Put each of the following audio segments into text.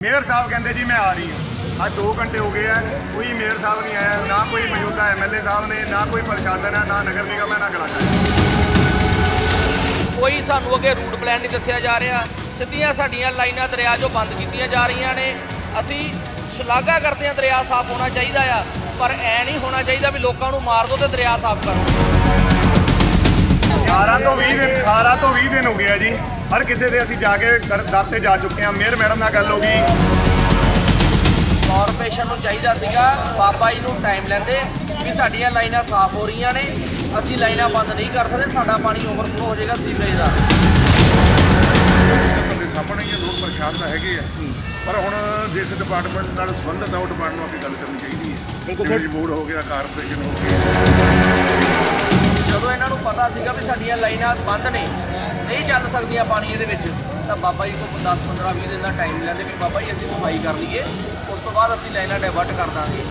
Mayor ਸਾਹਿਬ ਕਹਿੰਦੇ ਜੀ ਮੈਂ ਆ ਰਹੀ ਹਾਂ। ਅੱਜ 2 ਘੰਟੇ ਹੋ ਗਏ ਆ ਕੋਈ ਮੇਅਰ ਸਾਹਿਬ ਨਹੀਂ ਆਇਆ ਨਾ ਕੋਈ ਮੌਜੂਦਾ ਐਮਐਲਏ ਸਾਹਿਬ ਨੇ ਨਾ ਕੋਈ ਪ੍ਰਸ਼ਾਸਨ ਹੈ ਨਾ ਨਗਰ ਨਿਗਮ ਹੈ ਨਾ ਕਲਾਕਾਰ ਕੋਈ ਸਾਨੂੰ ਅੱਗੇ ਰੂਟ ਪਲਾਨ ਨਹੀਂ ਦੱਸਿਆ ਜਾ ਰਿਹਾ। ਸਿੱਧੀਆਂ ਸਾਡੀਆਂ ਲਾਈਨਾਂ ਦਰਿਆ 'ਚੋਂ ਬੰਦ ਕੀਤੀਆਂ ਜਾ ਰਹੀਆਂ ਨੇ। ਅਸੀਂ ਸ਼ਲਾਘਾ ਕਰਦੇ ਹਾਂ ਦਰਿਆ ਸਾਫ਼ ਹੋਣਾ ਚਾਹੀਦਾ ਆ ਪਰ ਐ ਨਹੀਂ ਹੋਣਾ ਚਾਹੀਦਾ ਵੀ ਲੋਕਾਂ ਨੂੰ ਮਾਰ ਦੋ ਤੇ ਦਰਿਆ ਸਾਫ਼ ਕਰੋ। 18 ਤੋਂ 20 ਦਿਨ 18 ਤੋਂ 20 ਦਿਨ ਹੋ ਗਏ ਆ ਜੀ। ਹਰ ਕਿਸੇ ਦੇ ਅਸੀਂ ਜਾ ਕੇ ਦਰ ਤੇ ਜਾ ਚੁੱਕੇ ਹਾਂ। ਮੇਅਰ ਮੈਡਮ ਨਾਲ ਗੱਲ ਹੋ ਗਈ। ਕਾਰਪੋਰੇਸ਼ਨ ਨੂੰ ਚਾਹੀਦਾ ਸੀਗਾ ਬਾਬਾ ਜੀ ਨੂੰ ਟਾਈਮ ਲੈਂਦੇ ਵੀ ਸਾਡੀਆਂ ਲਾਈਨਾਂ ਸਾਫ਼ ਹੋ ਰਹੀਆਂ ਨੇ। ਅਸੀਂ ਲਾਈਨਾਂ ਬੰਦ ਨਹੀਂ ਕਰ ਸਕਦੇ ਸਾਡਾ ਪਾਣੀ ਓਵਰਫਲੋ ਹੋ ਜਾਏਗਾ ਸੀਵਰੇਜ ਦਾ। ਸਾਹਮਣੇ ਹੀ ਆ, ਲੋਕ ਪਰੇਸ਼ਾਨ ਤਾਂ ਹੈਗੇ ਆ। ਪਰ ਹੁਣ ਜਿਸ ਡਿਪਾਰਟਮੈਂਟ ਨਾਲ ਸੰਬੰਧਿਤ ਆ ਉਹ ਡਿਪਾਰਟਮੈਂਟ ਨੂੰ ਅੱਗੇ ਗੱਲ ਕਰਨੀ ਚਾਹੀਦੀ ਹੈ। ਜਿਵੇਂ ਬੋਰਡ ਹੋ ਗਿਆ ਕਾਰਪੋਰੇਸ਼ਨ ਹੋ ਗਿਆ। ਜਦੋਂ ਇਹਨਾਂ ਨੂੰ ਪਤਾ ਸੀਗਾ ਵੀ ਸਾਡੀਆਂ ਲਾਈਨਾਂ ਬੰਦ ਨੇ ਨਹੀਂ ਚੱਲ ਸਕਦੀਆਂ ਪਾਣੀ ਇਹਦੇ ਵਿੱਚ ਤਾਂ ਬਾਬਾ ਜੀ ਕੋਲ 10 15 20 ਦਿਨ ਦਾ ਟਾਈਮ ਲੈਂਦੇ ਵੀ ਬਾਬਾ ਜੀ ਅਸੀਂ ਸਫਾਈ ਕਰ ਲਈਏ ਉਸ ਤੋਂ ਬਾਅਦ ਅਸੀਂ ਲਾਈਨਾਂ ਡਾਇਵਰਟ ਕਰ ਦਾਂਗੇ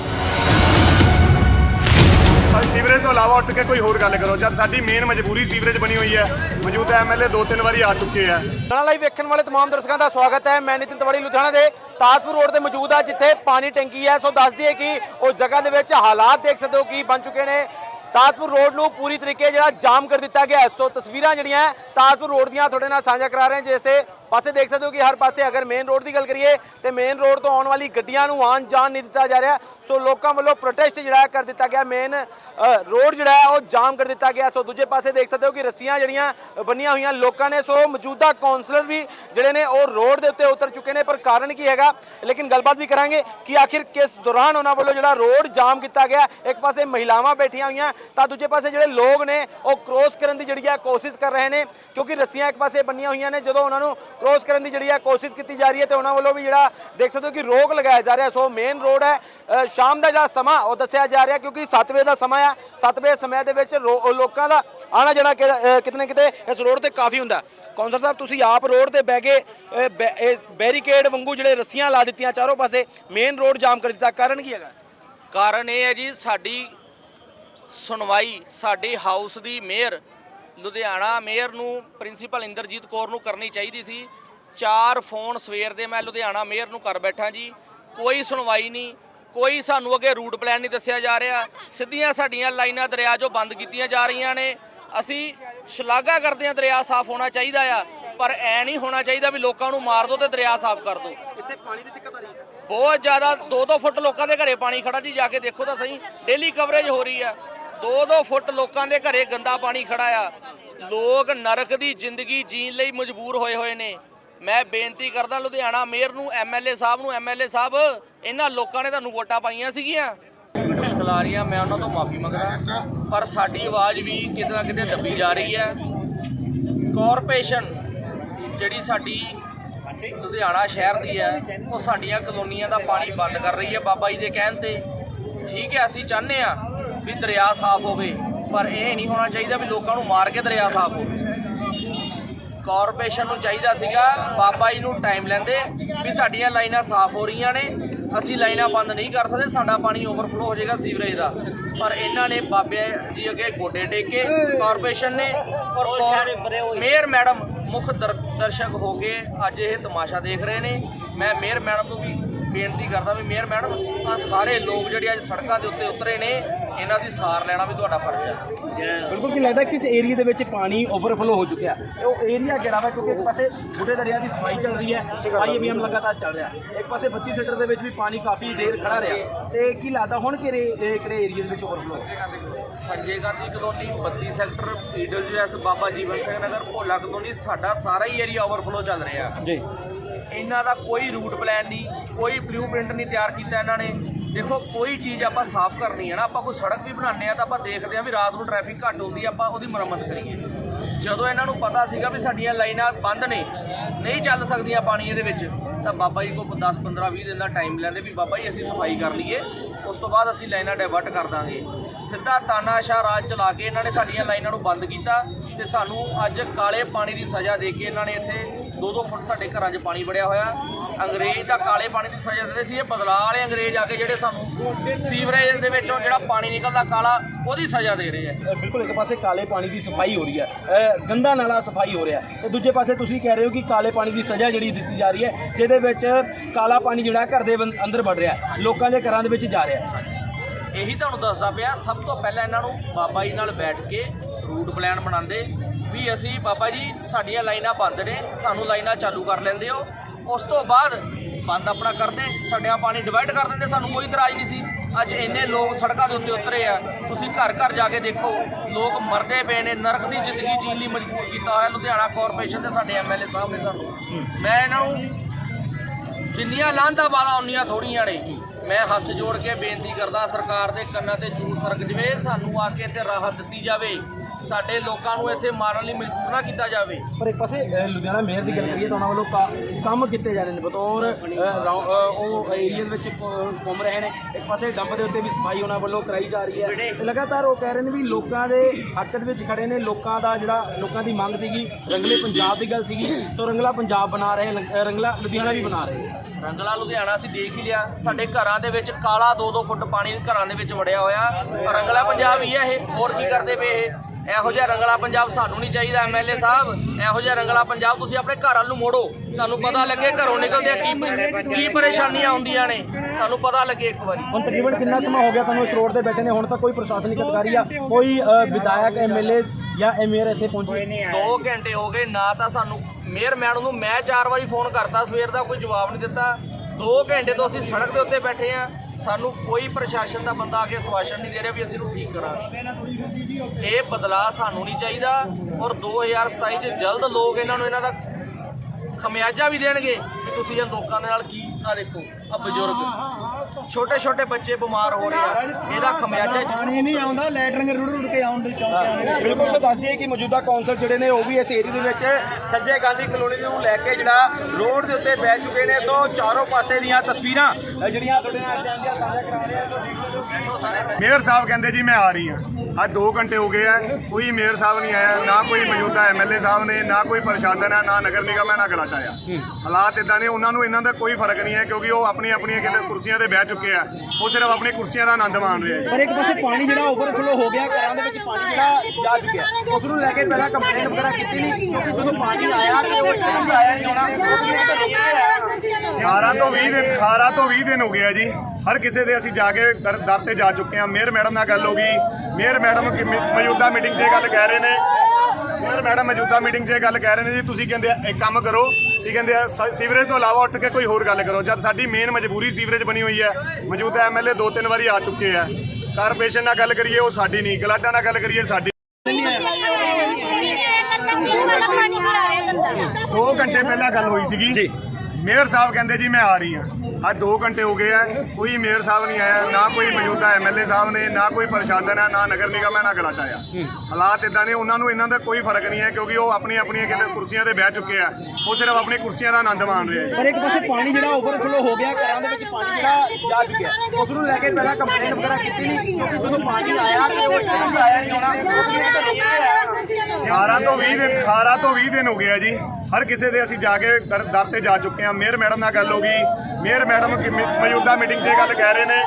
ਪਰ ਸੀਵਰੇਜ ਤੋਂ ਇਲਾਵਾ ਉੱਠ ਕੇ ਕੋਈ ਹੋਰ ਗੱਲ ਕਰੋ ਜਦ ਸਾਡੀ ਮੇਨ ਮਜਬੂਰੀ ਸੀਵਰੇਜ ਬਣੀ ਹੋਈ ਹੈ ਮੌਜੂਦਾ ਐਮਐਲਏ ਦੋ ਤਿੰਨ ਵਾਰੀ ਆ ਚੁੱਕੇ ਆ ਲੁਧਿਆਣਾ ਲਾਈਵ ਵੇਖਣ ਵਾਲੇ तमाम ਦਰਸ਼ਕਾਂ ਦਾ ਸਵਾਗਤ ਹੈ ਮੈਂ ਨਿਤਿਨ ਤਵੜੀ ਲੁਧਿਆਣਾ ਦੇ ਤਾਜਪੁਰ ਰੋਡ ਤੇ ਮੌਜੂਦ ਆ ਜਿੱਥੇ ਪਾਣੀ ਟੈਂਕੀ ਹੈ ਸੋ ਦੱਸ ਦਈਏ ਕਿ ਉਸ ਜਗ੍ਹਾ ਦੇ ਵਿੱਚ ਹਾਲਾਤ ਦੇਖ ਸਕਦੇ ਹੋ ਕੀ ਬਣ ਚੁੱਕੇ ਨੇ ਤਾਜਪੁਰ ਰੋਡ ਨੂੰ ਪੂਰੀ ਤਰੀਕੇ ਜਿਹੜਾ ਜਾਮ ਕਰ ਦਿੱਤਾ ਗਿਆ ਹੈ। ਸੋ ਤਸਵੀਰਾਂ ਜਿਹੜੀਆਂ ਤਾਜਪੁਰ ਰੋਡ ਦੀਆਂ ਤੁਹਾਡੇ ਨਾਲ ਸਾਂਝਾ ਕਰਾ ਰਹੇ ਹਾਂ ਜੈਸੇ ਪਾਸੇ ਦੇਖ ਸਕਦੇ ਹੋ ਕਿ ਹਰ ਪਾਸੇ ਅਗਰ ਮੇਨ ਰੋਡ ਦੀ ਗੱਲ ਕਰੀਏ ਤੇ ਮੇਨ ਰੋਡ ਤੋਂ ਆਉਣ ਵਾਲੀ ਗੱਡੀਆਂ ਨੂੰ ਆਉਣ ਜਾਣ ਨਹੀਂ ਦਿੱਤਾ ਜਾ ਰਿਹਾ। ਸੋ ਲੋਕਾਂ ਵੱਲੋਂ ਪ੍ਰੋਟੈਸਟ ਜਿਹੜਾ ਕਰ ਦਿੱਤਾ ਗਿਆ। ਮੇਨ ਰੋਡ ਜਿਹੜਾ ਹੈ ਉਹ ਜਾਮ ਕਰ ਦਿੱਤਾ ਗਿਆ। ਸੋ ਦੂਜੇ ਪਾਸੇ ਦੇਖ ਸਕਦੇ ਹੋ ਕਿ ਰੱਸੀਆਂ ਜਿਹੜੀਆਂ ਬੰਨੀਆਂ ਹੋਈਆਂ ਲੋਕਾਂ ਨੇ, ਸੋ ਮੌਜੂਦਾ ਕਾਉਂਸਲਰ ਵੀ ਜਿਹੜੇ ਨੇ ਉਹ ਰੋਡ ਦੇ ਉੱਤੇ ਉਤਰ ਚੁੱਕੇ ਨੇ। ਪਰ ਕਾਰਨ ਕੀ ਹੈਗਾ? ਲੇਕਿਨ ਗੱਲਬਾਤ ਵੀ ਕਰਾਂਗੇ ਕਿ ਆਖਿਰ ਕਿਸ ਦੌਰਾਨ ਉਹਨਾਂ ਵੱਲੋਂ ਜਿਹੜਾ ਰੋਡ ਜਾਮ ਕੀਤਾ ਗਿਆ। ਇੱਕ ਪਾਸੇ ਮਹਿਲਾਵਾਂ ਬੈਠੀਆਂ ਹੋਈਆਂ, ਤਾਂ ਦੂਜੇ ਪਾਸੇ ਜਿਹੜੇ ਲੋਕ ਨੇ, ਉਹ ਕ੍ਰੋਸ ਕਰਨ ਦੀ ਜਿਹੜੀ ਹੈ ਕੋਸ਼ਿਸ਼ ਕਰ ਰਹੇ ਨੇ। ਕਿਉਂਕਿ ਰੱਸੀਆਂ ਇੱਕ ਪਾਸੇ ਬੰਨੀਆਂ ਹੋਈਆਂ ਨੇ, ਜਦੋਂ ਉਹਨਾਂ ਨੂੰ ਕ੍ਰੋਸ ਕਰਨ ਦੀ ਜਿਹੜੀ ਹੈ ਕੋਸ਼ਿਸ਼ ਕੀਤੀ ਜਾ ਰਹੀ ਹੈ ਤੇ ਉਹਨਾਂ ਵੱਲੋਂ ਵੀ ਜਿਹੜਾ ਦੇਖ ਸਕਦੇ ਹੋ ਕਿ ਰੋਕ ਲਗਾਇਆ ਜਾ ਰਿਹਾ। ਸੋ ਮੇਨ ਰੋਡ ਹੈ। ਸ਼ਾਮ ਦਾ ਜਿਹੜਾ ਸਮਾਂ ਉਹ ਦੱਸਿਆ ਜਾ ਰਿਹਾ ਕਿਉਂਕਿ 7 ਵਜੇ ਦਾ ਸਮਾਂ ਆ। 7 ਵਜੇ ਸਮੇਂ ਦੇ ਵਿੱਚ ਰੋ- ਲੋਕਾਂ ਦਾ ਆਣਾ ਜਾਣਾ ਕਿ- ਕਿਤੇ ਨਾ ਕਿਤੇ ਇਸ ਰੋਡ ਤੇ ਕਾਫੀ ਹੁੰਦਾ। ਕੌਂਸਲ ਸਾਹਿਬ, ਤੁਸੀਂ ਆਪ ਰੋਡ ਤੇ ਬਹਿ ਕੇ ਬੈ- ਬੈਰੀਕੇਡ ਵਾਂਗੂ ਜਿਹੜੇ ਰੱਸੀਆਂ ਲਾ ਦਿੱਤੀਆਂ ਚਾਰੋਂ ਪਾਸੇ ਮੇਨ ਰੋਡ ਜਾਮ ਕਰ ਦਿੱਤਾ। ਕਾਰਨ ਕੀ ਹੈਗਾ? ਕਾਰਨ ਇਹ ਹੈ ਜੀ, ਸਾਡੀ ਸੁਣਵਾਈ, ਸਾਡੇ ਹਾਊਸ ਦੀ ਮੇਅਰ ਲੁਧਿਆਣਾ ਮੇਅਰ ਨੂੰ ਪ੍ਰਿੰਸੀਪਲ ਇੰਦਰਜੀਤ ਕੌਰ ਨੂੰ ਕਰਨੀ ਚਾਹੀਦੀ ਸੀ। ਚਾਰ ਫੋਨ ਸਵੇਰ ਦੇ ਮੈਂ ਲੁਧਿਆਣਾ ਮੇਅਰ ਨੂੰ ਕਰ ਬੈਠਾ ਜੀ। ਕੋਈ ਸੁਣਵਾਈ ਨਹੀਂ ਕੋਈ ਸਾਨੂੰ ਅੱਗੇ ਰੂਟ ਪਲਾਨ ਨਹੀਂ ਦੱਸਿਆ ਜਾ ਰਿਹਾ। ਸਿੱਧੀਆਂ ਸਾਡੀਆਂ ਲਾਈਨਾਂ ਦਰਿਆ 'ਚੋਂ ਬੰਦ ਕੀਤੀਆਂ ਜਾ ਰਹੀਆਂ ਨੇ। ਅਸੀਂ ਸ਼ਲਾਘਾ ਕਰਦੇ ਹਾਂ ਦਰਿਆ ਸਾਫ਼ ਹੋਣਾ ਚਾਹੀਦਾ ਆ ਪਰ ਐ ਨਹੀਂ ਹੋਣਾ ਚਾਹੀਦਾ ਵੀ ਲੋਕਾਂ ਨੂੰ ਮਾਰ ਦੋ ਤੇ ਦਰਿਆ ਸਾਫ਼ ਕਰ ਦੋ। ਇੱਥੇ ਪਾਣੀ ਦੀ ਦਿੱਕਤ ਆ ਰਹੀ ਹੈ। ਬਹੁਤ ਜ਼ਿਆਦਾ 2-2 ਫੁੱਟ ਲੋਕਾਂ ਦੇ ਘਰੇ ਪਾਣੀ ਖੜਾ ਜੀ ਜਾ ਕੇ ਦੇਖੋ ਤਾਂ ਸਹੀ। ਡੇਲੀ ਕਵਰੇਜ ਹੋ ਰਹੀ ਆ। 2-2 ਫੁੱਟ ਲੋਕਾਂ ਦੇ ਘਰੇ ਗੰਦਾ ਪਾਣੀ ਖੜਾ ਆ। ਲੋਕ ਨਰਕ ਦੀ ਜ਼ਿੰਦਗੀ ਜੀਣ ਲਈ ਮਜਬੂਰ ਹੋਏ ਹੋਏ ਨੇ। ਮੈਂ ਬੇਨਤੀ ਕਰਦਾ ਲੁਧਿਆਣਾ ਮੇਅਰ ਨੂੰ ਐਮਐਲਏ ਸਾਹਿਬ ਨੂੰ ਐਮਐਲਏ ਸਾਹਿਬ, ਇਹਨਾਂ ਲੋਕਾਂ ਨੇ ਤੁਹਾਨੂੰ ਵੋਟਾਂ ਪਾਈਆਂ ਸੀਗੀਆਂ। ਮੁਸ਼ਕਲ ਆ ਰਹੀਆਂ ਮੈਂ ਉਹਨਾਂ ਤੋਂ ਮਾਫੀ ਮੰਗਦਾ, ਪਰ ਸਾਡੀ ਆਵਾਜ਼ ਵੀ ਕਿਤੇ ਨਾ ਕਿਤੇ ਦੱਬੀ ਜਾ ਰਹੀ ਹੈ। ਕਾਰਪੋਰੇਸ਼ਨ ਜਿਹੜੀ ਸਾਡੀ ਲੁਧਿਆਣਾ ਸ਼ਹਿਰ ਦੀ ਹੈ, ਉਹ ਸਾਡੀਆਂ ਕਲੋਨੀਆਂ ਦਾ ਪਾਣੀ ਬੰਦ ਕਰ ਰਹੀ ਹੈ ਬਾਬਾ ਜੀ ਦੇ ਕਹਿਣ ਤੇ। ਠੀਕ ਹੈ, ਅਸੀਂ ਚਾਹੁੰਦੇ ਆ ਵੀ ਦਰਿਆ ਸਾਫ਼ ਹੋਵੇ। ਪਰ ਇਹ ਨਹੀਂ ਹੋਣਾ ਚਾਹੀਦਾ ਵੀ ਲੋਕਾਂ ਨੂੰ ਮਾਰ ਕੇ ਦਰਿਆ ਸਾਫ਼ ਹੋਵੇ। ਕਾਰਪੋਰੇਸ਼ਨ ਨੂੰ ਚਾਹੀਦਾ ਸੀਗਾ ਬਾਬਾ ਜੀ ਨੂੰ ਟਾਈਮ ਲੈਂਦੇ ਵੀ ਸਾਡੀਆਂ ਲਾਈਨਾਂ ਸਾਫ਼ ਹੋ ਰਹੀਆਂ ਨੇ ਅਸੀਂ ਲਾਈਨਾਂ ਬੰਦ ਨਹੀਂ ਕਰ ਸਕਦੇ ਸਾਡਾ ਪਾਣੀ ਓਵਰਫਲੋ ਹੋ ਜਾਏਗਾ ਸੀਵਰੇਜ ਦਾ। ਪਰ ਇਹਨਾਂ ਨੇ ਬਾਬੇ ਜੀ ਅੱਗੇ ਗੋਡੇ ਟੇਕੇ ਕਾਰਪੋਰੇਸ਼ਨ ਨੇ ਔਰ ਕੌਰ- ਮੇਅਰ ਮੈਡਮ ਮੁੱਖ ਦਰ- ਦਰਸ਼ਕ ਹੋ ਕੇ ਅੱਜ ਇਹ ਤਮਾਸ਼ਾ ਦੇਖ ਰਹੇ ਨੇ। ਮੈਂ ਮੇਅਰ ਮੈਡਮ ਨੂੰ ਵੀ ਬੇਨਤੀ ਕਰਦਾ ਵੀ ਮੇਅਰ ਮੈਡਮ ਆ ਸਾਰੇ ਲੋਕ ਜਿਹੜੇ ਅੱਜ ਸੜਕਾਂ ਦੇ ਉੱਤੇ ਉਤਰੇ ਨੇ ਇਹਨਾਂ ਦੀ ਸਾਰ ਲੈਣਾ ਵੀ ਤੁਹਾਡਾ ਫਰਜ਼ ਹੈ। ਬਿਲਕੁਲ ਕੀ ਲੱਗਦਾ ਕਿਸ ਏਰੀਆ ਦੇ ਵਿੱਚ ਪਾਣੀ ਓਵਰਫਲੋ ਹੋ ਚੁੱਕਿਆ ਹੈ? ਉਹ ਏਰੀਆ ਕਿਹੜਾ ਵਾ? ਕਿਉਂਕਿ ਇੱਕ ਪਾਸੇ ਬੁੱਢੇ ਦਰਿਆ ਦੀ ਸਫ਼ਾਈ ਚੱਲ ਰਹੀ ਹੈ ਆਈਐਮਐਮ ਲਗਾਤਾਰ ਚੱਲ ਰਿਹਾ ਇੱਕ ਪਾਸੇ 32 ਸੈਕਟਰ ਦੇ ਵਿੱਚ ਵੀ ਪਾਣੀ ਕਾਫੀ ਦੇਰ ਖੜਾ ਰਿਹਾ ਤੇ ਕੀ ਲੱਗਦਾ ਹੁਣ ਕਿਹੜੇ ਇਹ ਕਿਹੜੇ ਏਰੀਆ ਦੇ ਵਿੱਚ overflow Sanjay Gandhi colony 32 sector EWS Baba Jeevan Singh Nagar Bhola colony ਸਾਡਾ ਸਾਰਾ ਹੀ ਏਰੀਆ ਓਵਰਫਲੋ ਚੱਲ ਰਿਹਾ ਜੀ। ਇਹਨਾਂ ਦਾ ਕੋਈ ਰੂਟ ਪਲਾਨ ਨਹੀਂ ਕੋਈ ਬਲੂਪ੍ਰਿੰਟ ਨਹੀਂ ਤਿਆਰ ਕੀਤਾ ਇਹਨਾਂ ਨੇ। ਦੇਖੋ, ਕੋਈ ਚੀਜ਼ ਆਪਾਂ ਸਾਫ਼ ਕਰਨੀ ਹੈ ਨਾ, ਆਪਾਂ ਕੋਈ ਸੜਕ ਵੀ ਬਣਾਉਂਦੇ ਆ ਤਾਂ ਆਪਾਂ ਦੇਖਦੇ ਆ ਵੀ ਰਾਤ ਨੂੰ ਟ੍ਰੈਫਿਕ ਘੱਟ ਹੁੰਦੀ ਆ, ਆਪਾਂ ਉਹਦੀ ਮੁਰੰਮਤ ਕਰੀਏ। ਜਦੋਂ ਇਹਨਾਂ ਨੂੰ ਪਤਾ ਸੀਗਾ ਵੀ ਸਾਡੀਆਂ ਲਾਈਨਾਂ ਬੰਦ ਨੇ, ਨਹੀਂ ਚੱਲ ਸਕਦੀਆਂ ਪਾਣੀ ਇਹਦੇ ਵਿੱਚ, ਤਾਂ ਬਾਬਾ ਜੀ ਕੋਲ 10 15 20 ਦਿਨ ਦਾ ਟਾਈਮ ਲੈਂਦੇ ਵੀ ਬਾਬਾ ਜੀ ਅਸੀਂ ਸਫ਼ਾਈ ਕਰ ਲਈਏ, ਉਸ ਤੋਂ ਬਾਅਦ ਅਸੀਂ ਲਾਈਨਾਂ ਡਾਇਵਰਟ ਕਰ ਦਾਂਗੇ। ਸਿੱਧਾ ਤਾਨਾਸ਼ਾਹ ਰਾਜ ਚਲਾ ਕੇ ਇਹਨਾਂ ਨੇ ਸਾਡੀਆਂ ਲਾਈਨਾਂ ਨੂੰ ਬੰਦ ਕੀਤਾ ਤੇ ਸਾਨੂੰ ਅੱਜ ਕਾਲੇ ਪਾਣੀ ਦੀ ਸਜ਼ਾ ਦੇ ਕੇ ਇਹਨਾਂ ਨੇ ਇੱਥੇ 2-2 ਫੁੱਟ ਸਾਡੇ ਘਰਾਂ 'ਚ ਪਾਣੀ ਵੜਿਆ ਹੋਇਆ। ਅੰਗਰੇਜ਼ ਦਾ ਕਾਲੇ ਪਾਣੀ ਦੀ ਸਜ਼ਾ ਦਿੰਦੇ ਸੀ। ਇਹ ਬਦਲਾਅ ਵਾਲੇ ਅੰਗਰੇਜ਼ ਆ ਕੇ ਜਿਹੜੇ ਸਾਨੂੰ ਸੀਵਰੇਜ ਦੇ ਵਿੱਚੋਂ ਜਿਹੜਾ ਪਾਣੀ ਨਿਕਲਦਾ ਕਾਲਾ ਉਹਦੀ ਸਜ਼ਾ ਦੇ ਰਹੇ ਆ। ਬਿਲਕੁਲ ਇੱਕ ਪਾਸੇ ਕਾਲੇ ਪਾਣੀ ਦੀ ਸਫ਼ਾਈ ਹੋ ਰਹੀ ਹੈ। ਗੰਦਾ ਨਾਲਾ ਸਫ਼ਾਈ ਹੋ ਰਿਹਾ ਤੇ ਦੂਜੇ ਪਾਸੇ ਤੁਸੀਂ ਕਹਿ ਰਹੇ ਹੋ ਕਿ ਕਾਲੇ ਪਾਣੀ ਦੀ ਸਜ਼ਾ ਜਿਹੜੀ ਦਿੱਤੀ ਜਾ ਰਹੀ ਹੈ ਜਿਹਦੇ ਵਿੱਚ ਕਾਲਾ ਪਾਣੀ ਜਿਹੜਾ ਘਰ ਦੇ ਅੰਦਰ ਵੜ ਰਿਹਾ ਲੋਕਾਂ ਦੇ ਘਰਾਂ ਦੇ ਵਿੱਚ ਜਾ ਰਿਹਾ ਇਹੀ ਤੁਹਾਨੂੰ ਦੱਸਦਾ ਪਿਆ ਸਭ ਤੋਂ ਪਹਿਲਾਂ ਇਹਨਾਂ ਨੂੰ ਬਾਬਾ ਜੀ ਨਾਲ ਬੈਠ ਕੇ ਰੂਟ ਪਲਾਨ ਬਣਾਉਂਦੇ। ਵੀ ਅਸੀਂ ਬਾਬਾ ਜੀ, ਸਾਡੀਆਂ ਲਾਈਨਾਂ ਬੰਦ ਨੇ, ਸਾਨੂੰ ਲਾਈਨਾਂ ਚਾਲੂ ਕਰ ਲੈਂਦੇ ਹੋ। ਉਸ ਤੋਂ ਬਾਅਦ ਬੰਦ ਆਪਣਾ ਕਰਦੇ ਸਾਡਿਆਂ ਪਾਣੀ ਡਿਵਾਈਡ ਕਰ ਦਿੰਦੇ, ਸਾਨੂੰ ਕੋਈ ਇਤਰਾਜ਼ ਨਹੀਂ ਸੀ। ਅੱਜ ਇੰਨੇ ਲੋਕ ਸੜਕਾਂ ਦੇ ਉੱਤੇ ਉਤਰੇ ਆ, ਤੁਸੀਂ ਘਰ ਘਰ ਜਾ ਕੇ ਦੇਖੋ, ਲੋਕ ਮਰਦੇ ਪਏ ਨੇ, ਨਰਕ ਦੀ ਜ਼ਿੰਦਗੀ ਜੀਣ ਲਈ ਮਜਬੂਰ ਕੀਤਾ ਹੋਇਆ ਲੁਧਿਆਣਾ ਕਾਰਪੋਰੇਸ਼ਨ ਦੇ ਸਾਡੇ ਐਮਐਲਏ ਸਾਹਿਬ ਨੇ ਸਾਨੂੰ। ਮੈਂ ਇਹਨਾਂ ਨੂੰ ਜਿੰਨੀਆਂ ਲਾਂਦਾ ਵਾਲਾ, ਉਨੀਆਂ ਥੋੜੀਆਂ ਨੇ। ਮੈਂ ਹੱਥ ਜੋੜ ਕੇ ਬੇਨਤੀ ਕਰਦਾ, ਸਰਕਾਰ ਦੇ ਕੰਨਾਂ ਤੇ ਜੂਰ ਸਰਕ ਜਵੇ, ਸਾਨੂੰ ਆ ਕੇ ਇੱਥੇ ਰਾਹਤ ਦਿੱਤੀ ਜਾਵੇ। ਸਾਡੇ ਲੋਕਾਂ ਨੂੰ ਇੱਥੇ ਮਾਰਨ ਲਈ ਮਜਬੂਰ ਨਾ ਕੀਤਾ ਜਾਵੇ। ਪਰ ਇੱਕ ਪਾਸੇ ਲੁਧਿਆਣਾ ਮੇਅਰ ਦੀ ਗੱਲ ਕਰੀਏ ਤਾਂ ਉਹਨਾਂ ਵੱਲੋਂ ਕਾ- ਕੰਮ ਕੀਤੇ ਜਾ ਰਹੇ ਨੇ ਬਤੌਰ ਉਹ ਏਰੀਆ ਦੇ ਵਿੱਚ ਘੁ- ਘੁੰਮ ਰਹੇ ਨੇ। ਇੱਕ ਪਾਸੇ ਡੰਪ ਦੇ ਉੱਤੇ ਵੀ ਸਫ਼ਾਈ ਉਹਨਾਂ ਵੱਲੋਂ ਕਰਾਈ ਜਾ ਰਹੀ ਹੈ। ਤੇ ਲਗਾਤਾਰ ਉਹ ਕਹਿ ਰਹੇ ਨੇ ਵੀ ਲੋਕਾਂ ਦੇ ਹੱਕ ਦੇ ਵਿੱਚ ਖੜੇ ਨੇ। ਲੋਕਾਂ ਦਾ ਜਿਹੜਾ ਲੋਕਾਂ ਦੀ ਮੰਗ ਸੀਗੀ ਰੰਗਲੇ ਪੰਜਾਬ ਦੀ ਗੱਲ ਸੀਗੀ। ਸੋ ਰੰਗਲਾ ਪੰਜਾਬ ਬਣਾ ਰਹੇ ਲੰ- ਰੰਗਲਾ ਲੁਧਿਆਣਾ ਵੀ ਬਣਾ ਰਹੇ। ਰੰਗਲਾ ਲੁਧਿਆਣਾ ਅਸੀਂ ਦੇਖ ਹੀ ਲਿਆ। ਸਾਡੇ ਘਰਾਂ ਦੇ ਵਿੱਚ ਕਾਲਾ 2-2 ਫੁੱਟ ਪਾਣੀ ਘਰਾਂ ਦੇ ਵਿੱਚ ਵੜਿਆ ਹੋਇਆ। ਰੰਗਲਾ ਪੰਜਾਬ ਹੀ ਹੈ ਇਹ। ਹੋਰ ਕੀ ਕਰਦੇ ਪਏ ਇਹ? ਇਹੋ ਜਿਹਾ ਰੰਗਲਾ ਪੰਜਾਬ ਸਾਨੂੰ ਨਹੀਂ ਚਾਹੀਦਾ ਐਮਐਲਏ ਸਾਹਿਬ। ਇਹੋ ਜਿਹਾ ਰੰਗਲਾ ਪੰਜਾਬ ਤੁਸੀਂ ਆਪਣੇ ਘਰ ਵੱਲ ਨੂੰ ਮੋੜੋ। ਤੁਹਾਨੂੰ ਪਤਾ ਲੱਗੇ ਘਰੋਂ ਨਿਕਲਦੇ ਕੀ ਕੀ ਪਰੇਸ਼ਾਨੀਆਂ ਹੁੰਦੀਆਂ ਨੇ। ਤੁਹਾਨੂੰ ਪਤਾ ਲੱਗੇ ਇੱਕ ਵਾਰੀ। ਹੁਣ ਤਕਰੀਬਨ ਕਿੰਨਾ ਸਮਾਂ ਹੋ ਗਿਆ ਤੁਹਾਨੂੰ ਇਸ ਰੋਡ ਤੇ ਬੈਠੇ ਨੇ? ਹੁਣ ਤੱਕ ਕੋਈ ਪ੍ਰਸ਼ਾਸਨਿਕ ਅਧਿਕਾਰੀ ਜਾਂ ਕੋਈ ਵਿਧਾਇਕ ਐਮਐਲਏ ਜਾਂ ਮੇਅਰ ਇੱਥੇ ਪਹੁੰਚੇ? 2 ਘੰਟੇ ਹੋ ਗਏ ਨਾ ਤਾਂ ਸਾਨੂੰ ਮੇਅਰ ਮੈਡਮ ਨੂੰ ਮੈਂ ਚਾਰ ਵਾਰੀ ਫੋਨ ਕਰਤਾ ਸਵੇਰ ਦਾ ਕੋਈ ਜਵਾਬ ਨਹੀਂ ਦਿੱਤਾ। 2 ਘੰਟੇ ਤੋਂ ਅਸੀਂ ਸੜਕ ਦੇ ਉੱਤੇ ਬੈਠੇ ਆ ਸਾਨੂੰ ਕੋਈ ਪ੍ਰਸ਼ਾਸਨ ਦਾ ਬੰਦਾ ਆ ਕੇ ਸਵਾਸ਼ਨ ਨਹੀਂ ਦੇ ਰਿਹਾ ਵੀ ਅਸੀਂ ਇਹਨੂੰ ਠੀਕ ਕਰਾਂਗੇ। ਇਹ ਬਦਲਾਅ ਸਾਨੂੰ ਨਹੀਂ ਚਾਹੀਦਾ ਔਰ 2027 ਚ ਜਲਦ ਲੋਕ ਇਹਨਾਂ ਨੂੰ ਇਹਨਾਂ ਦਾ ਖਮਿਆਜਾ ਵੀ ਦੇਣਗੇ। ਤੁਸੀਂ ਇਹ ਲੋਕਾਂ ਦੇ ਨਾਲ ਕੀ ਆ ਦੇਖੋ? ਆ ਬਜ਼ੁਰਗ। ਛੋਟੇ ਛੋਟੇ ਬੱਚੇ ਬਿਮਾਰ ਹੋ ਰਹੇ ਆ। ਇਹਦਾ ਖਮਿਆਜਾ ਪਾਣੀ ਨਹੀਂ ਆਉਂਦਾ ਲੈਟਰਿੰਗ ਰੁੜ ਰੁੜ ਕੇ ਆਉਣ ਦੇ ਚੌਂਕਿਆਂ ਦੇ ਬਿਲਕੁਲ ਸੋ ਦੱਸ ਦਈਏ ਕਿ ਮੌਜੂਦਾ ਕੌਂਸਲ ਜਿਹੜੇ ਨੇ ਉਹ ਵੀ ਇਸ ਏਰੀਆ ਦੇ ਵਿੱਚ ਸੰਜੇ ਗਾਂਧੀ ਕਲੋਨੀ ਨੂੰ ਲੈ ਕੇ ਜਿਹੜਾ ਰੋਡ ਦੇ ਉੱਤੇ ਬਹਿ ਚੁੱਕੇ ਨੇ। ਸੋ ਚਾਰੋਂ ਪਾਸੇ ਦੀਆਂ ਤਸਵੀਰਾਂ ਜਿਹੜੀਆਂ ਤੁਹਾਡੇ ਨਾਲ ਜਾਂਦੀਆਂ ਸਾਂਝਾ ਕਰਾ ਰਹੇ ਹਾਂ ਸੋ ਦੇਖ ਸਕਦੇ ਹੋ ਮੇਅਰ ਸਾਹਿਬ ਕਹਿੰਦੇ ਜੀ ਮੈਂ ਆ ਰਹੀ ਹਾਂ। ਅੱਜ 2 ਘੰਟੇ ਹੋ ਗਏ ਆ ਕੋਈ ਮੇਅਰ ਸਾਹਿਬ ਨਹੀਂ ਆਇਆ ਨਾ ਕੋਈ ਮੌਜੂਦਾ ਐਮਐਲਏ ਸਾਹਿਬ ਨੇ ਨਾ ਕੋਈ ਪ੍ਰਸ਼ਾਸਨ ਹੈ ਨਾ ਨਗਰ ਨਿਗਮ ਹੈ ਨਾ ਗਲਾਟਾ ਆ। ਹਾਲਾਤ ਇਦਾਂ ਨੇ ਉਹਨਾਂ ਨੂੰ ਇਹਨਾਂ ਦਾ ਕੋਈ ਫ਼ਰਕ ਨਹੀਂ ਹੈ ਕਿਉਂਕਿ ਉਹ ਆਪਣੀ ਆਪਣੀਆਂ ਕਹਿੰਦੇ ਕੁਰਸੀਆਂ ਤੇ ਬਹਿ ਚੁੱਕੇ ਆ। ਉਹ ਸਿਰਫ ਆਪਣੀ ਕੁਰਸੀਆਂ ਦਾ ਆਨੰਦ ਮਾਣ ਰਹੇ ਆ। ਪਰ ਇੱਕ ਪਾਸੇ ਪਾਣੀ ਜਿਹੜਾ ਓਵਰਫਲੋ ਹੋ ਗਿਆ ਘਰਾਂ ਦੇ ਵਿੱਚ ਪਾਣੀ ਜਿਹੜਾ ਜਾ ਚੁੱਕਿਆ। ਉਸ ਨੂੰ ਲੈ ਕੇ ਪਹਿਲਾਂ ਕੰਪਲੇਂਟ ਵਗੈਰਾ ਕੀਤੀ ਨਹੀਂ ਕਿਉਂਕਿ ਜਦੋਂ ਪਾਣੀ ਆਇਆ ਤੇ ਉਹ ਇੱਕਦਮ ਹੀ ਆਇਆ ਨਹੀਂ ਹੋਣਾ ਕਿਉਂਕਿ ਇਹ ਤਾਂ ਰੁਕਿਆ ਆਇਆ 18 ਤੋਂ 20 ਦਿਨ 18 ਤੋਂ 20 ਦਿਨ ਹੋ ਗਏ ਆ ਜੀ। ਹਰ ਕਿਸੇ ਦੇ ਅਸੀਂ ਜਾ ਕੇ ਦਰ ਦਰ ਤੇ ਜਾ ਚੁੱਕੇ ਆ ਮੇਅਰ ਮੈਡਮ ਨਾਲ ਗੱਲ ਹੋ ਗਈ। ਮੇਅਰ ਮੈਡਮ ਮੌਜੂਦਾ ਮੀਟਿੰਗ 'ਚ ਇਹ ਗੱਲ ਕਹਿ ਰਹੇ ਨੇ। ਮੇਅਰ ਮੈਡਮ ਮੌਜੂਦਾ ਮੀਟਿੰਗ 'ਚ ਇਹ ਗੱਲ ਕਹਿ ਰਹੇ ਨੇ ਜੀ ਤੁਸੀਂ ਕਹਿੰਦੇ ਆ ਇੱਕ ਕੰਮ ਕਰੋ। ਕੀ ਕਹਿੰਦੇ ਆ ਸੀਵਰੇਜ ਤੋਂ ਇਲਾਵਾ ਉੱਠ ਕੇ ਕੋਈ ਹੋਰ ਗੱਲ ਕਰੋ। ਜਦ ਸਾਡੀ ਮੇਨ ਮਜਬੂਰੀ ਸੀਵਰੇਜ ਬਣੀ ਹੋਈ ਹੈ ਮੌਜੂਦਾ ਐਮਐਲਏ ਦੋ ਤਿੰਨ ਵਾਰੀ ਆ ਚੁੱਕੇ ਆ। ਕਾਰਪੋਰੇਸ਼ਨ ਨਾਲ ਗੱਲ ਕਰੀਏ ਉਹ ਸਾਡੀ ਨਹੀਂ। ਗਲਾਡਾ ਨਾਲ ਗੱਲ ਕਰੀਏ ਸਾਡੀ ਦੋ ਘੰਟੇ ਪਹਿਲਾਂ ਗੱਲ ਹੋਈ ਸੀਗੀ। ਜੀ। ਮੇਅਰ ਸਾਹਿਬ ਕਹਿੰਦੇ ਜੀ ਮੈਂ ਆ ਰਹੀ ਹਾਂ। ਅੱਜ 2 ਘੰਟੇ ਹੋ ਗਏ ਆ ਕੋਈ ਮੇਅਰ ਸਾਹਿਬ ਨਹੀਂ ਆਇਆ ਨਾ ਕੋਈ ਮੌਜੂਦਾ ਐਮਐਲਏ ਸਾਹਿਬ ਨੇ ਨਾ ਕੋਈ ਪ੍ਰਸ਼ਾਸਨ ਹੈ ਨਾ ਨਗਰ ਨਿਗਮ ਹੈ ਨਾ ਗਲਾਟਾ ਆ। ਹਾਲਾਤ ਇਦਾਂ ਨੇ ਉਹਨਾਂ ਨੂੰ ਇਹਨਾਂ ਦਾ ਕੋਈ ਫ਼ਰਕ ਨਹੀਂ ਹੈ ਕਿਉਂਕਿ ਉਹ ਆਪਣੀ ਆਪਣੀਆਂ ਕਹਿੰਦੇ ਕੁਰਸੀਆਂ ਤੇ ਬਹਿ ਚੁੱਕੇ ਆ। ਉਹ ਸਿਰਫ ਆਪਣੀ ਕੁਰਸੀਆਂ ਦਾ ਆਨੰਦ ਮਾਣ ਰਹੇ ਆ। ਪਰ ਇੱਕ ਪਾਸੇ ਪਾਣੀ ਜਿਹੜਾ ਓਵਰਫਲੋ ਹੋ ਗਿਆ ਘਰਾਂ ਦੇ ਵਿੱਚ ਪਾਣੀ ਜਿਹੜਾ ਜਾ ਚੁੱਕਿਆ ਉਸ ਨੂੰ ਲੈ ਕੇ ਪਹਿਲਾਂ ਕੰਪਲੇਂਟ ਵਗੈਰਾ ਕੀਤੀ ਨਹੀਂ ਕਿਉਂਕਿ ਜਦੋਂ ਪਾਣੀ ਆਇਆ ਤੇ ਉਹ ਹੀ ਆਇਆ ਨਹੀਂ ਹੋਣਾ ਕਿਉਂਕਿ ਇਹ ਤਾਂ ਰੁਕਿਆ ਆਇਆ 18 ਤੋਂ 20 ਦਿਨ 18 ਤੋਂ 20 ਦਿਨ ਹੋ ਗਏ ਆ ਜੀ। ਹਰ ਕਿਸੇ ਦੇ ਅਸੀਂ ਜਾ ਕੇ ਦਰ ਦਰ ਤੇ ਜਾ ਚੁੱਕੇ ਹਾਂ। ਮੇਅਰ ਮੈਡਮ ਨਾਲ ਗੱਲ ਹੋ ਗਈ। ਮੇਅਰ ਮੈਡਮ ਮੌਜੂਦਾ ਮੀਟਿੰਗ 'ਚ ਇਹ ਗੱਲ ਕਹਿ ਰਹੇ ਨੇ।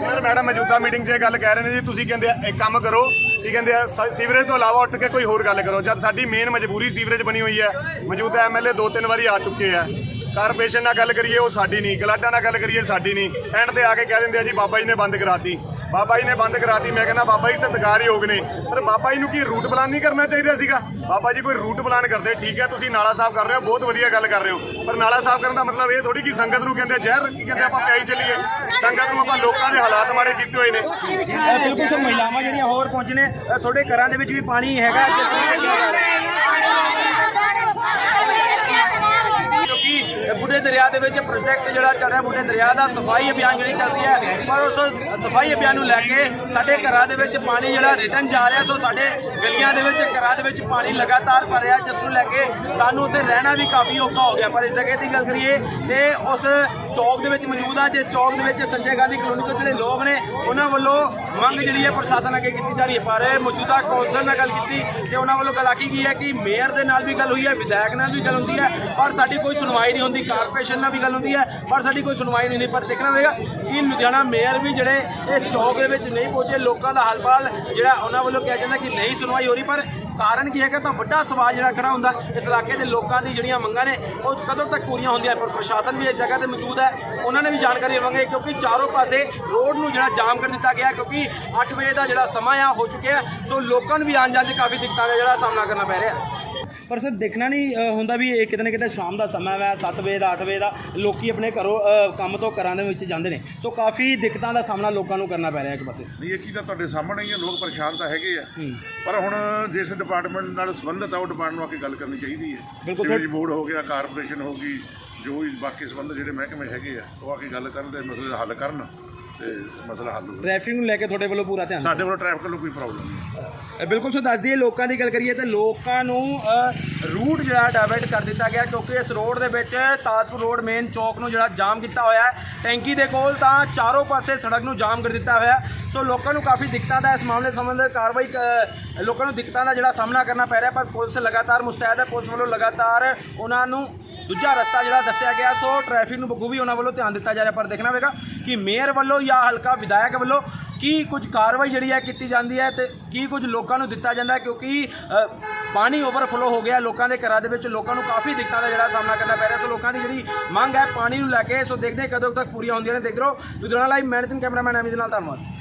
ਮੇਅਰ ਮੈਡਮ ਮੌਜੂਦਾ ਮੀਟਿੰਗ 'ਚ ਇਹ ਗੱਲ ਕਹਿ ਰਹੇ ਨੇ ਜੀ, ਤੁਸੀਂ ਕਹਿੰਦੇ ਇੱਕ ਕੰਮ ਕਰੋ। ਕੀ ਕਹਿੰਦੇ ਆ, ਸ- ਸੀਵਰੇਜ ਤੋਂ ਇਲਾਵਾ ਉੱਠ ਕੇ ਕੋਈ ਹੋਰ ਗੱਲ ਕਰੋ। ਜਦ ਸਾਡੀ ਮੇਨ ਮਜਬੂਰੀ ਸੀਵਰੇਜ ਬਣੀ ਹੋਈ ਹੈ। ਮੌਜੂਦਾ ਐਮਐਲਏ ਦੋ ਤਿੰਨ ਵਾਰੀ ਆ ਚੁੱਕੇ ਆ। ਕਾਰਪੋਰੇਸ਼ਨ ਨਾਲ ਗੱਲ ਕਰੀਏ, ਉਹ ਸਾਡੀ ਨਹੀਂ। ਗਲਾਡਾ ਨਾਲ ਗੱਲ ਕਰੀਏ, ਸਾਡੀ ਨਹੀਂ। ਐਂਡ ਤੇ ਆ ਕੇ ਕਹਿ ਦਿੰਦੇ ਆ ਜੀ, ਬਾਬਾ ਜੀ ਨੇ ਬੰਦ ਕਰਾਤੀ। ਬਾਬਾ ਜੀ ਨੇ ਬੰਦ ਕਰਾਤੀ, ਮੈਂ ਕਹਿੰਦਾ ਬਾਬਾ ਜੀ ਸਤਿਕਾਰ ਯੋਗ ਨੇ। ਪਰ ਬਾਬਾ ਜੀ ਨੂੰ ਕੀ ਰੂਟ ਪਲਾਨ ਨਹੀਂ ਕਰਨਾ ਚਾਹੀਦਾ ਸੀਗਾ? ਬਾਬਾ ਜੀ ਕੋਈ ਰੂਟ ਪਲਾਨ ਕਰਦੇ, ਠੀਕ ਹੈ, ਤੁਸੀਂ ਨਾਲਾ ਸਾਫ਼ ਕਰ ਰਹੇ ਹੋ, ਬਹੁਤ ਵਧੀਆ ਗੱਲ ਕਰ ਰਹੇ ਹੋ। ਪਰ ਨਾਲਾ ਸਾਫ਼ ਕਰਨ ਦਾ ਮਤਲਬ ਇਹ ਥੋੜੀ ਕਿ ਸੰਗਤ ਨੂੰ ਕਹਿੰਦੇ ਜ਼ਹਿਰ, ਕੀ ਕਹਿੰਦੇ ਆਪਾਂ ਪਿਆਈ ਚੱਲੀਏ। ਸੰਗਤ ਨੂੰ ਆਪਾਂ ਲੋਕਾਂ ਦੇ ਹਾਲਾਤ ਮਾੜੇ ਕੀਤੇ ਹੋਏ ਨੇ। ਬਿਲਕੁਲ ਸਰ, ਮਹਿਲਾਵਾਂ ਜਿਹੜੀਆਂ ਹੋਰ ਪਹੁੰਚਨੇ ਤੁਹਾਡੇ ਘਰਾਂ ਦੇ ਵਿੱਚ ਵੀ ਪਾਣੀ ਹੈਗਾ ਜਿਸ ਤਰੀਕੇ ਨਾਲ ਕਿਉਂਕਿ ਬੁੱਢੇ ਦਰਿਆ ਦੇ ਵਿੱਚ ਪ੍ਰੋਜੈਕਟ ਜਿਹੜਾ ਚੱਲ ਰਿਹਾ ਬੁੱਢੇ ਦਰਿਆ ਦਾ, ਸਫ਼ਾਈ ਅਭਿਆਨ ਜਿਹੜੀ ਚੱਲ ਰਹੀ ਹੈ, ਪਰ ਉਸ ਸਫ਼ਾਈ ਅਭਿਆਨ ਨੂੰ ਲੈ ਕੇ ਸਾਡੇ ਘਰਾਂ ਦੇ ਵਿੱਚ ਪਾਣੀ ਜਿਹੜਾ ਰਿਟਰਨ ਜਾ ਰਿਹਾ, ਸੋ ਸਾਡੇ ਗਲੀਆਂ ਦੇ ਵਿੱਚ, ਘਰਾਂ ਦੇ ਵਿੱਚ ਪਾਣੀ ਲਗਾਤਾਰ ਭਰ ਰਿਹਾ, ਜਿਸ ਨੂੰ ਲੈ ਕੇ ਸਾਨੂੰ ਉੱਥੇ ਰਹਿਣਾ ਵੀ ਕਾਫੀ ਔਖਾ ਹੋ ਗਿਆ। ਪਰ ਇਸ ਜਗ੍ਹਾ ਦੀ ਗੱਲ ਕਰੀਏ ਤੇ ਉਸ ਚੌਕ ਦੇ ਵਿੱਚ ਮੌਜੂਦ ਆ, ਜਿਸ ਚੌਕ ਦੇ ਵਿੱਚ ਸੰਜੇ ਗਾਂਧੀ ਕਲੋਨੀ ਤੋਂ ਜਿਹੜੇ ਲੋਕ ਨੇ, ਉਹਨਾਂ ਵੱਲੋਂ ਮੰਗ ਜਿਹੜੀ ਹੈ ਪ੍ਰਸ਼ਾਸਨ ਅੱਗੇ ਕੀਤੀ ਜਾ ਰਹੀ ਹੈ, ਪਰ ਮੌਜੂਦਾ ਕੌਂਸਲਰ ਨਾਲ ਗੱਲ ਕੀਤੀ ਤੇ ਉਹਨਾਂ ਵੱਲੋਂ ਗੱਲ ਆਖੀ ਗਈ ਹੈ ਕਿ ਮੇਅਰ ਦੇ ਨਾਲ ਵੀ ਗੱਲ ਹੋਈ ਹੈ, ਵਿਧਾਇਕ ਨਾਲ ਵੀ ਗੱਲ ਹੁੰਦੀ ਹੈ, ਪਰ ਸਾਡੀ ਕੋਈ ਸੁਣਵਾਈ ਨਹੀਂ ਹੁੰਦੀ, ਕਾਰਪੋਰੇਸ਼ਨ ਨਾਲ ਵੀ ਗੱਲ ਹੁੰਦੀ ਹੈ, ਪਰ ਸਾਡੀ ਕੋਈ ਸੁਣਵਾਈ ਨਹੀਂ ਹੁੰਦੀ। ਪਰ ਦੇਖਣਾ ਹੋਵੇਗਾ ਕਿ ਲੁਧਿਆਣਾ ਮੇਅਰ ਵੀ ਜਿਹੜੇ ਇਸ ਚੌਕ ਦੇ ਵਿੱਚ ਨਹੀਂ ਪਹੁੰਚੇ, ਲੋਕਾਂ ਦਾ ਹਾਲ-ਪਾਲ ਜਿਹੜਾ ਉਹਨਾਂ ਵੱਲੋਂ ਕਿਹਾ ਜਾਂਦਾ ਕਿ ਨਹੀਂ ਸੁਣਵਾਈ ਹੋ ਰਹੀ, ਪਰ ਕਾਰਨ ਕੀ ਹੈਗਾ? ਤਾਂ ਵੱਡਾ ਸਵਾਲ ਜਿਹੜਾ ਖੜਾ ਹੁੰਦਾ, ਇਸ ਇਲਾਕੇ ਦੇ ਲੋਕਾਂ ਦੀ ਜਿਹੜੀਆਂ ਮੰਗਾਂ ਨੇ, ਉਹ ਕਦੋਂ ਤੱਕ ਪੂਰੀਆਂ ਹੁੰਦੀਆਂ? ਪਰ ਪ੍ਰਸ਼ਾਸਨ ਵੀ ਇਸ ਜਗ੍ਹਾ ਤੇ ਮੌਜੂਦ ਹੈ। ਉਹਨਾਂ ਨੇ ਵੀ ਜਾਣਕਾਰੀ ਲਵਾਂਗੇ ਕਿਉਂਕਿ ਚਾਰੋਂ ਪਾਸੇ ਰੋਡ ਨੂੰ ਜਿਹੜਾ ਜਾਮ ਕਰ ਦਿੱਤਾ ਗਿਆ, ਕਿਉਂਕਿ 8 ਵਜੇ ਦਾ ਜਿਹੜਾ ਸਮਾਂ ਆ, ਹੋ ਚੁੱਕਿਆ ਸੋ ਲੋਕਾਂ ਨੂੰ ਵੀ ਆਉਣ ਜਾਣ 'ਚ ਕਾਫੀ ਦਿੱਕਤਾਂ ਦਾ ਜਿਹੜਾ ਸਾਹਮਣਾ ਕਰਨਾ ਪੈ ਰਿਹਾ ਪਰ ਸਰ ਦੇਖਣਾ ਨਹੀਂ ਅ, ਹੁੰਦਾ ਵੀ ਇਹ ਕਿਤੇ ਨਾ ਕਿਤੇ ਸ਼ਾਮ ਦਾ ਸਮਾਂ ਹੈ 7 ਵਜੇ ਦਾ 8 ਵਜੇ ਦਾ ਲੋਕੀ ਆਪਣੇ ਘਰੋਂ ਅ, ਕੰਮ ਤੋਂ ਘਰਾਂ ਦੇ ਵਿੱਚ ਜਾਂਦੇ ਨੇ। ਸੋ ਕਾਫੀ ਦਿੱਕਤਾਂ ਦਾ ਸਾਹਮਣਾ ਲੋਕਾਂ ਨੂੰ ਕਰਨਾ ਪੈ ਰਿਹਾ ਇੱਕ ਪਾਸੇ। ਨਹੀਂ ਇਹ ਚੀਜ਼ ਤਾਂ ਤੁਹਾਡੇ ਸਾਹਮਣੇ ਹੀ ਹੈ ਲੋਕ ਪਰੇਸ਼ਾਨ ਤਾਂ ਹੈਗੇ ਆ। ਪਰ ਹੁਣ ਜਿਸ ਡਿਪਾਰਟਮੈਂਟ ਨਾਲ ਸੰਬੰਧਿਤ ਆ ਉਹ ਡਿਪਾਰਟਮੈਂਟ ਨੂੰ ਆ ਕੇ ਗੱਲ ਕਰਨੀ ਚਾਹੀਦੀ ਹੈ। ਬਿਲਕੁਲ। ਸਿਵਰੇਜ ਬੋਰਡ ਹੋ ਗਿਆ ਕਾਰਪੋਰੇਸ਼ਨ ਹੋ ਗਈ ਜੋ ਵੀ ਬਾਕੀ ਸੰਬੰਧ ਜਿਹੜੇ ਮਹਿਕਮੇ ਹੈਗੇ ਆ ਉਹ ਆ ਕੇ ਗੱਲ ਕਰਨ ਤੇ ਮਸਲੇ ਦਾ ਹੱਲ ਕਰਨ। ਤੇ ਮਸਲਾ ਹੱਲ ਹੋਵੇ ਟ੍ਰੈਫਿਕ ਨੂੰ ਲੈ ਕੇ ਤੁਹਾਡੇ ਵੱਲੋਂ ਪੂਰਾ ਧਿਆਨ ਸਾਡੇ ਵੱਲੋਂ ਟ੍ਰੈਫਿਕ ਨੂੰ ਕੋਈ ਪ੍ਰੋਬਲਮ ਨਹੀਂ ਅ, ਬਿਲਕੁਲ ਸੋ ਦੱਸ ਦਈਏ ਲੋਕਾਂ ਦੀ ਗੱਲ ਕਰੀਏ ਤੇ ਲੋਕਾਂ ਨੂੰ ਅ, ਰੂਟ ਜਿਹੜਾ ਡਾਇਵਰਟ ਕਰ ਦਿੱਤਾ ਗਿਆ ਕਿਉਂਕਿ ਇਸ ਰੋਡ ਦੇ ਵਿੱਚ ਤਾਜਪੁਰ ਰੋਡ ਮੇਨ ਚੌਕ ਨੂੰ ਜਿਹੜਾ ਜਾਮ ਕੀਤਾ ਹੋਇਆ ਹੈ। ਟੈਂਕੀ ਦੇ ਕੋਲ ਤਾਂ ਚਾਰੋਂ ਪਾਸੇ ਸੜਕ ਨੂੰ ਜਾਮ ਕਰ ਦਿੱਤਾ ਹੋਇਆ ਹੈ। ਸੋ ਲੋਕਾਂ ਨੂੰ ਕਾਫੀ ਦਿੱਕਤਾਂ ਦਾ ਇਸ ਮਾਮਲੇ ਸੰਬੰਧ ਕਾਰਵਾਈ ਕ- ਲੋਕਾਂ ਨੂੰ ਦਿੱਕਤਾਂ ਦਾ ਜਿਹੜਾ ਸਾਹਮਣਾ ਕਰਨਾ ਪੈ ਰਿਹਾ ਪਰ ਪੁਲਿਸ ਲਗਾਤਾਰ ਮੁਸਤੈਦ ਹੈ। ਪੁਲਿਸ ਵੱਲੋਂ ਲਗਾਤਾਰ ਉਹਨਾਂ ਨੂੰ ਦੂਜਾ ਰਸਤਾ ਜਿਹੜਾ ਦੱਸਿਆ ਗਿਆ, ਸੋ ਟ੍ਰੈਫਿਕ ਨੂੰ ਬਖੂਬੀ ਉਹਨਾਂ ਵੱਲੋਂ ਧਿਆਨ ਦਿੱਤਾ ਜਾ ਰਿਹਾ, ਪਰ ਦੇਖਣਾ ਹੋਵੇਗਾ ਕਿ ਮੇਅਰ ਵੱਲੋਂ ਜਾਂ ਹਲਕਾ ਵਿਧਾਇਕ ਵੱਲੋਂ ਕੀ ਕੁਝ ਕਾਰਵਾਈ ਜਿਹੜੀ ਹੈ ਕੀਤੀ ਜਾਂਦੀ ਹੈ ਤੇ ਕੀ ਕੁਝ ਲੋਕਾਂ ਨੂੰ ਦਿੱਤਾ ਜਾਂਦਾ ਕਿਉਂਕਿ ਪਾਣੀ ਓਵਰਫਲੋ ਹੋ ਗਿਆ ਲੋਕਾਂ ਦੇ ਘਰਾਂ ਦੇ ਵਿੱਚ, ਲੋਕਾਂ ਨੂੰ ਕਾਫੀ ਦਿੱਕਤਾਂ ਦਾ ਜਿਹੜਾ ਸਾਹਮਣਾ ਕਰਨਾ ਪੈ ਰਿਹਾ, ਸੋ ਲੋਕਾਂ ਦੀ ਜਿਹੜੀ ਮੰਗ ਹੈ ਪਾਣੀ ਨੂੰ ਲੈ ਕੇ, ਸੋ ਦੇਖਦੇ ਕਦੋਂ ਤੱਕ ਪੂਰੀਆਂ ਹੁੰਦੀਆਂ ਨੇ, ਦੇਖ ਰਹੋ ਹੋ। ਲੁਧਿਆਣਾ ਲਾਈਵ ਮੈਂ ਨਿਤਿਨ ਕੈਮਰਾਮੈਨ ਅਮਿਤ ਨਾਲ ਧੰਨਵਾਦ।